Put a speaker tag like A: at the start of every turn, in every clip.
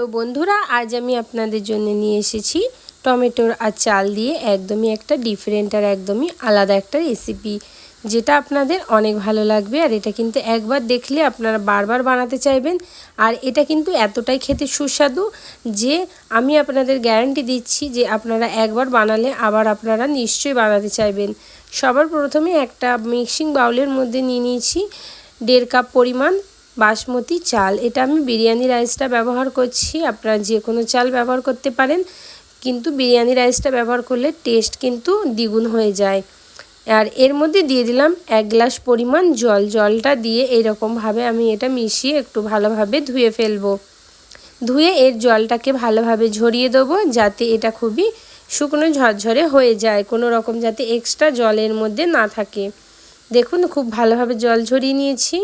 A: তো বন্ধুরা, আজ আমি আপনাদের জন্য নিয়ে এসেছি টমেটোর আর চাল দিয়ে একদমই একটা ডিফারেন্ট আর একদমই আলাদা একটা রেসিপি যেটা আপনাদের অনেক ভালো লাগবে আর এটা কিন্তু একবার দেখলে আপনারা বারবার বানাতে চাইবেন। আর এটা কিন্তু এতটাই খেতে সুস্বাদু যে আমি আপনাদের গ্যারান্টি দিচ্ছি যে আপনারা একবার বানালে আবার আপনারা নিশ্চয়ই বানাতে চাইবেন। সবার প্রথমে একটা মিক্সিং বাউলের মধ্যে নিয়ে নিয়েছি, দেড় কাপ পরিমাণ বাসমতি চাল। এটা আমি বিরিয়ানি রাইসটা ব্যবহার করছি। আপনারা যে কোনো চাল ব্যবহার করতে পারেন। কিন্তু বিরিয়ানি রাইসটা ব্যবহার করলে টেস্ট কিন্তু দ্বিগুণ হয়ে যায়। আর এর মধ্যে দিয়ে দিলাম এক গ্লাস পরিমাণ জল। জলটা দিয়ে এইরকমভাবে আমি এটা মিশিয়ে একটু ভালোভাবে ধুয়ে ফেলব। ধুয়ে এর জলটাকে ভালোভাবে ঝরিয়ে দেবো যাতে এটা খুবই শুকনো ঝরঝরে হয়ে যায়। কোনো রকম যাতে এক্সট্রা জলের মধ্যে না থাকে। দেখুন, খুব ভালোভাবে জল ঝরিয়ে নিয়েছি।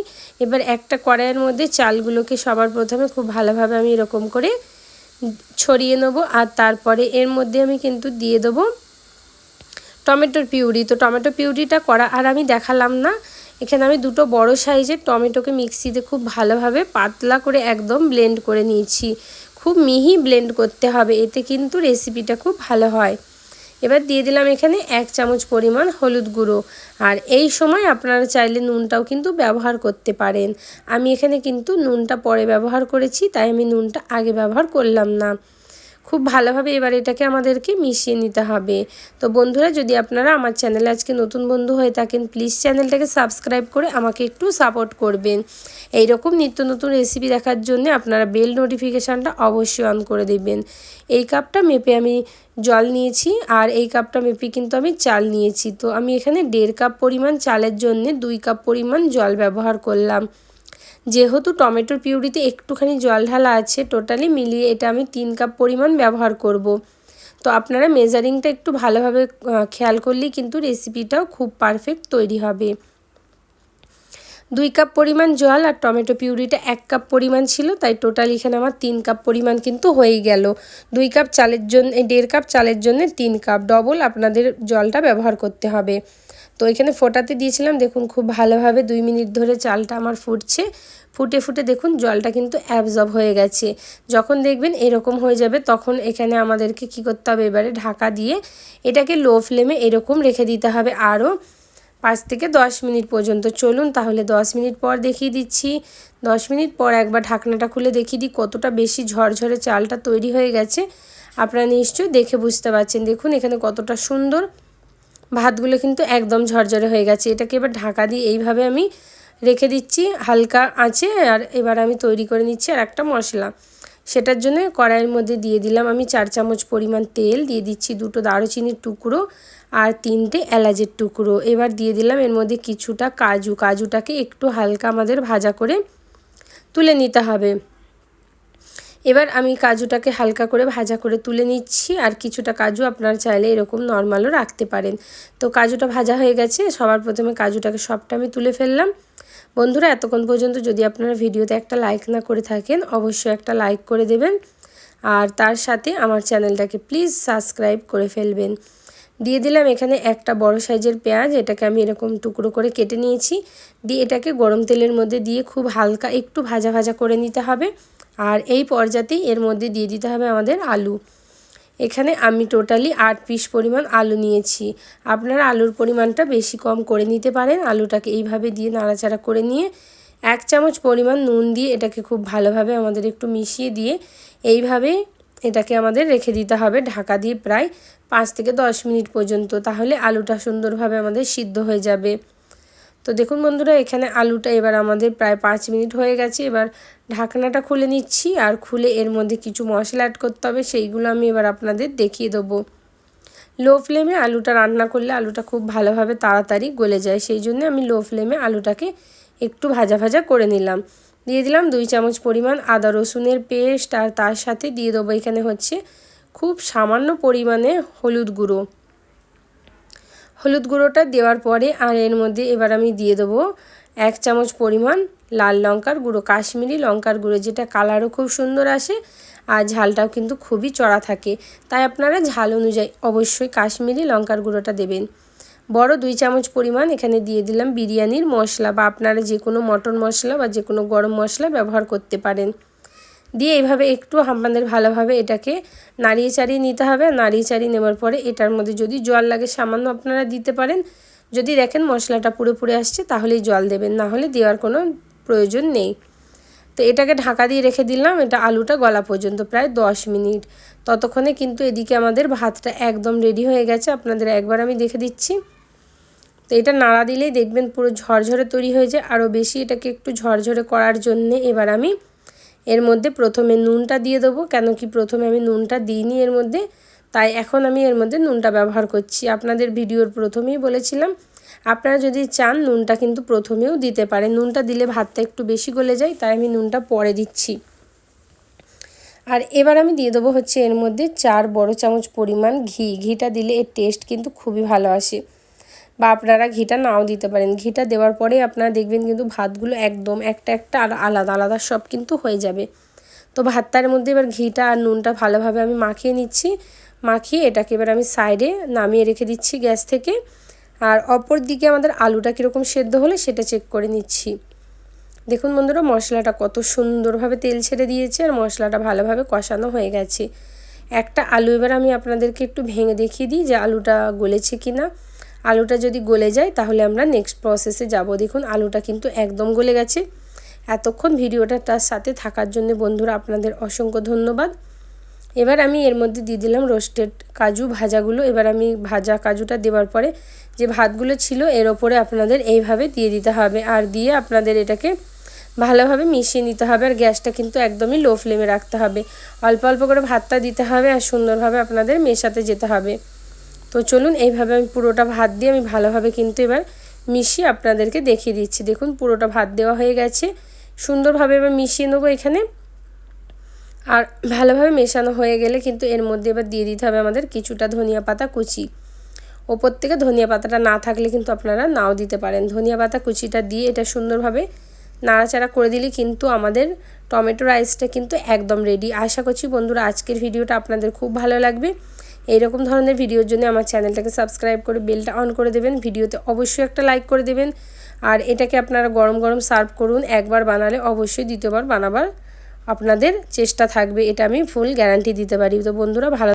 A: এবার একটা কড়াইয়ের মধ্যে চালগুলোকে সবার প্রথমে খুব ভালোভাবে আমি এরকম করে ছড়িয়ে নেব আর তারপরে এর মধ্যে আমি কিন্তু দিয়ে দেবো টমেটোর পিউরি। তো টমেটো পিউরিটা করা আর আমি দেখালাম না। এখানে আমি দুটো বড় সাইজের টমেটোকে মিক্সিতে খুব ভালোভাবে পাতলা করে একদম ব্লেন্ড করে নিয়েছি। খুব মিহি ব্লেন্ড করতে হবে, এতে কিন্তু রেসিপিটা খুব ভালো হয়। এবার দিয়ে দিলাম এখানে এক চামচ পরিমাণ হলুদ গুঁড়ো। আর এই সময় আপনারা চাইলে নুনটাও কিন্তু ব্যবহার করতে পারেন। আমি এখানে কিন্তু নুনটা পরে ব্যবহার করেছি, তাই আমি নুনটা আগে ব্যবহার করলাম না। খুব ভালোভাবে এবার এটাকে আমাদেরকে মিশিয়ে নিতে হবে। তো বন্ধুরা, যদি আপনারা আমার চ্যানেলে আজকে নতুন বন্ধু হয়ে থাকেন প্লিজ চ্যানেলটাকে সাবস্ক্রাইব করে আমাকে একটু সাপোর্ট করবেন। এই রকম নিত্য নতুন রেসিপি দেখার জন্য আপনারা বেল নোটিফিকেশানটা অবশ্যই অন করে দেবেন। এই কাপটা মেপে আমি জল নিয়েছি আর এই কাপটা মেপে কিন্তু আমি চাল নিয়েছি। তো আমি এখানে দেড় কাপ পরিমাণ চালের জন্য দুই কাপ পরিমাণ জল ব্যবহার করলাম। যেহেতু টমেটোর পিউরিতে একটুখানি জল ঢালা আছে, টোটালি মিলিয়ে এটা আমি তিন কাপ পরিমাণ ব্যবহার করব। তো আপনারা মেজারিংটা একটু ভালোভাবে খেয়াল করলেই কিন্তু রেসিপিটাও খুব পারফেক্ট তৈরি হবে দুই কাপ পরিমাণ জল আর টমেটো পিউরিটা এক কাপ পরিমাণ ছিল, তাই টোটাল এখানে আমার তিন কাপ পরিমাণ কিন্তু হয়ে গেল। দুই কাপ চালের জন্য দেড় কাপ চালের জন্য তিন কাপ ডবল আপনাদের জলটা ব্যবহার করতে হবে। তো এখানে ফোটাতে দিয়েছিলাম, দেখুন খুব ভালোভাবে দুই মিনিট ধরে চালটা আমার ফুটছে। ফুটে ফুটে দেখুন জলটা কিন্তু অ্যাবজর্ব হয়ে গেছে। যখন দেখবেন এরকম হয়ে যাবে, তখন এখানে আমাদেরকে কি করতে হবে? এবারে ঢাকা দিয়ে এটাকে লো ফ্লেমে এরকম রেখে দিতে হবে। আরও পাঁচ থেকে দশ মিনিট পর্যন্ত। চলুন তাহলে দশ মিনিট পর দেখিয়ে দিচ্ছি। দশ মিনিট পর একবার ঢাকনাটা খুলে দেখিয়ে দিই কতটা বেশি ঝরঝরে চালটা তৈরি হয়ে গেছে। আপনারা নিশ্চয়ই দেখে বুঝতে পারছেন। দেখুন, এখানে কতটা সুন্দর ভাতগুলো কিন্তু একদম ঝরঝরে হয়ে গেছে। এটাকে এবার ঢাকা দিয়ে এইভাবে আমি রেখে দিচ্ছি। হালকা আছে আর এবার আমি তৈরি করে নিচ্ছি আর একটা মশলা। সেটার জন্য কড়াইয়ের মধ্যে দিয়ে দিলাম আমি চার চামচ পরিমাণ তেল, দিয়ে দিচ্ছি দুটো দারুচিনির টুকরো আর তিনটে এলাচের টুকরো। এবার দিয়ে দিলাম এর মধ্যে কিছুটা কাজু। কাজুটাকে একটু হালকা আমাদের ভাজা করে তুলে নিতে হবে। এবার আমি কাজুটাকে হালকা করে ভাজা করে তুলে নিচ্ছি আর কিছুটা কাজু আপনারা চাইলে এরকম নর্মালও রাখতে পারেন। তো কাজুটা ভাজা হয়ে গেছে, সবার প্রথমে কাজুটাকে সবটা আমি তুলে ফেললাম। বন্ধুরা, এতক্ষণ পর্যন্ত যদি আপনারা ভিডিওতে একটা লাইক না করে থাকেন, অবশ্যই একটা লাইক করে দেবেন। আর তার সাথে আমার চ্যানেলটাকে প্লিজ সাবস্ক্রাইব করে ফেলবেন। দিয়ে দিলাম এখানে একটা বড় সাইজের পেঁয়াজ, এটাকে আমি এরকম টুকরো করে কেটে নিয়েছি। দিয়ে এটাকে গরম তেলের মধ্যে দিয়ে খুব হালকা একটু ভাজা ভাজা করে নিতে হবে। আর এই পর্যাতেই এর মধ্যে দিয়ে দিতে হবে আমাদের আলু। এখানে আমি টোটালি আট পিস পরিমাণ আলু নিয়েছি। আপনারা আলুর পরিমাণটা বেশি কম করে নিতে পারেন। আলুটাকে এইভাবে দিয়ে নাড়াচাড়া করে নিয়ে এক চামচ পরিমাণ নুন দিয়ে এটাকে খুব ভালোভাবে আমাদের একটু মিশিয়ে দিয়ে এইভাবে এটাকে আমাদের রেখে দিতে হবে ঢাকা দিয়ে প্রায় পাঁচ থেকে দশ মিনিট পর্যন্ত। তাহলে আলুটা সুন্দরভাবে আমাদের সিদ্ধ হয়ে যাবে। তো দেখুন বন্ধুরা, এখানে আলুটা এবার আমাদের প্রায় পাঁচ মিনিট হয়ে গেছে। এবার ঢাকনাটা খুলে নিচ্ছি আর খুলে এর মধ্যে কিছু মশলা অ্যাড করতে হবে, সেইগুলো আমি এবার আপনাদের দেখিয়ে দেবো। লো ফ্লেমে আলুটা রান্না করলে আলুটা খুব ভালোভাবে তাড়াতাড়ি গলে যায়, সেই জন্য আমি লো ফ্লেমে আলুটাকে একটু ভাজা ভাজা করে নিলাম। দিয়ে দিলাম দুই চামচ পরিমাণ আদা রসুনের পেস্ট আর তার সাথে দিয়ে দেবো এখানে হচ্ছে খুব সামান্য পরিমাণে হলুদ গুঁড়ো। হলুদ গুঁড়োটা দেওয়ার পরে আর এর মধ্যে এবার আমি দিয়ে দেবো এক চামচ পরিমাণ লাল লঙ্কার গুঁড়ো, কাশ্মীরি লঙ্কার গুঁড়ো, যেটা কালারও খুব সুন্দর আসে আর ঝালটাও কিন্তু খুবই চড়া থাকে। তাই আপনারা ঝাল অনুযায়ী অবশ্যই কাশ্মীরি লঙ্কার গুঁড়োটা দেবেন। বড় দুই চামচ পরিমাণ এখানে দিয়ে দিলাম বিরিয়ানির মশলা বা আপনারা যে কোনো মটন মশলা বা যে কোনো গরম মশলা ব্যবহার করতে পারেন। দিয়ে এইভাবে একটু আপনাদের ভালোভাবে এটাকে নাড়িয়ে চাড়িয়ে নিতে হবে। নাড়িয়ে চাড়িয়ে নেওয়ার পরে এটার মধ্যে যদি জল লাগে, সামান্য আপনারা দিতে পারেন। যদি দেখেন মশলাটা পুরো পুড়ে আসছে, তাহলেই জল দেবেন। না হলে দেওয়ার কোনো প্রয়োজন নেই। তো এটাকে ঢাকা দিয়ে রেখে দিলাম। এটা আলুটা গলা পর্যন্ত, প্রায় দশ মিনিট। ততক্ষণে কিন্তু এদিকে আমাদের ভাতটা একদম রেডি হয়ে গেছে। আপনাদের একবার আমি দেখে দিচ্ছি। তো এটা নাড়া দিলেই দেখবেন পুরো ঝরঝরে তৈরি হয়ে যায়। আরও বেশি এটাকে একটু ঝরঝরে করার জন্যে এবার আমি এর মধ্যে প্রথমে নুনটা দিয়ে দেবো, কেন কি প্রথমে আমি নুনটা দিইনি এর মধ্যে, তাই এখন আমি এর মধ্যে নুনটা ব্যবহার করছি। আপনাদের ভিডিওর প্রথমেই বলেছিলাম, আপনারা যদি চান নুনটা কিন্তু প্রথমেও দিতে পারেন। নুনটা দিলে ভাতটা একটু বেশি গলে যায়, তাই আমি নুনটা পরে দিচ্ছি। আর এবার আমি দিয়ে দেবো হচ্ছে এর মধ্যে চার বড় চামচ পরিমাণ ঘি। ঘিটা দিলে এর টেস্ট কিন্তু খুবই ভালো আসে। বা আপনারা ঘিটা নাও দিতে পারেন। ঘিটা দেওয়ার পরে আপনারা দেখবেন কিন্তু ভাতগুলো একদম একটা একটা আর আলাদা আলাদা সব কিন্তু হয়ে যাবে। তো ভাতটার মধ্যে এবার ঘিটা আর নুনটা ভালোভাবে আমি মাখিয়ে নিচ্ছি। মাখিয়ে এটাকে এবার আমি সাইডে নামিয়ে রেখে দিচ্ছি গ্যাস থেকে। আর অপর দিকে আমাদের আলুটা কীরকম সেদ্ধ হলে সেটা চেক করে নিচ্ছি। দেখুন বন্ধুরা, মশলাটা কত সুন্দরভাবে তেল ছেড়ে দিয়েছে আর মশলাটা ভালোভাবে কষানো হয়ে গেছে। একটা আলু এবার আমি আপনাদেরকে একটু ভেঙে দেখিয়ে দিই যে আলুটা গলেছে কি না আলুটা যদি গলে যায়, তাহলে আমরা নেক্সট প্রসেসে যাব। দেখুন, আলুটা কিন্তু একদম গলে গেছে। এতক্ষণ ভিডিওটা তার সাথে থাকার জন্য বন্ধুরা আপনাদের অসংখ্য ধন্যবাদ। এবার আমি এর মধ্যে দিয়ে দিলাম রোস্টেড কাজু ভাজাগুলো। এবার আমি ভাজা কাজুটা দেওয়ার পরে যে ভাতগুলো ছিল, এর ওপরে আপনাদের এইভাবে দিয়ে দিতে হবে। আর দিয়ে আপনাদের এটাকে ভালোভাবে মিশিয়ে নিতে হবে। আর গ্যাসটা কিন্তু একদমই লো ফ্লেমে রাখতে হবে। অল্প অল্প করে ভাতটা দিতে হবে আর সুন্দরভাবে আপনাদের মেশাতে যেতে হবে। তো চলুন এইভাবে আমি পুরোটা ভাত দিয়ে আমি ভালোভাবে কিন্তু এবার মিশিয়ে আপনাদেরকে দেখিয়ে দিচ্ছি। দেখুন পুরোটা ভাত দেওয়া হয়ে গেছে। সুন্দরভাবে এবার মিশিয়ে নেব এখানে। আর ভালোভাবে মেশানো হয়ে গেলে কিন্তু এর মধ্যে এবার দিয়ে দিতে হবে আমাদের কিছুটা ধনিয়া পাতা কুচি। ওপর থেকে ধনিয়া পাতাটা না থাকলে কিন্তু আপনারা নাও দিতে পারেন। ধনিয়া পাতা কুচিটা দিয়ে এটা সুন্দরভাবে নাড়াচাড়া করে দিলে কিন্তু আমাদের টমেটো রাইসটা কিন্তু একদম রেডি আশা করছি বন্ধুরা আজকের ভিডিওটা আপনাদের খুব ভালো লাগবে। এইরকম ধরনের ভিডিওর জন্য আমার চ্যানেলটাকে সাবস্ক্রাইব করে বেলটা অন করে দেবেন। ভিডিওতে অবশ্যই একটা লাইক করে দেবেন। আর এটাকে আপনারা গরম গরম সার্ভ করুন। একবার বানালে অবশ্যই দ্বিতীয়বার বানাবার আপনাদের চেষ্টা থাকবে। এটা আমি ফুল গ্যারান্টি দিতে পারি। তো বন্ধুরা, ভালো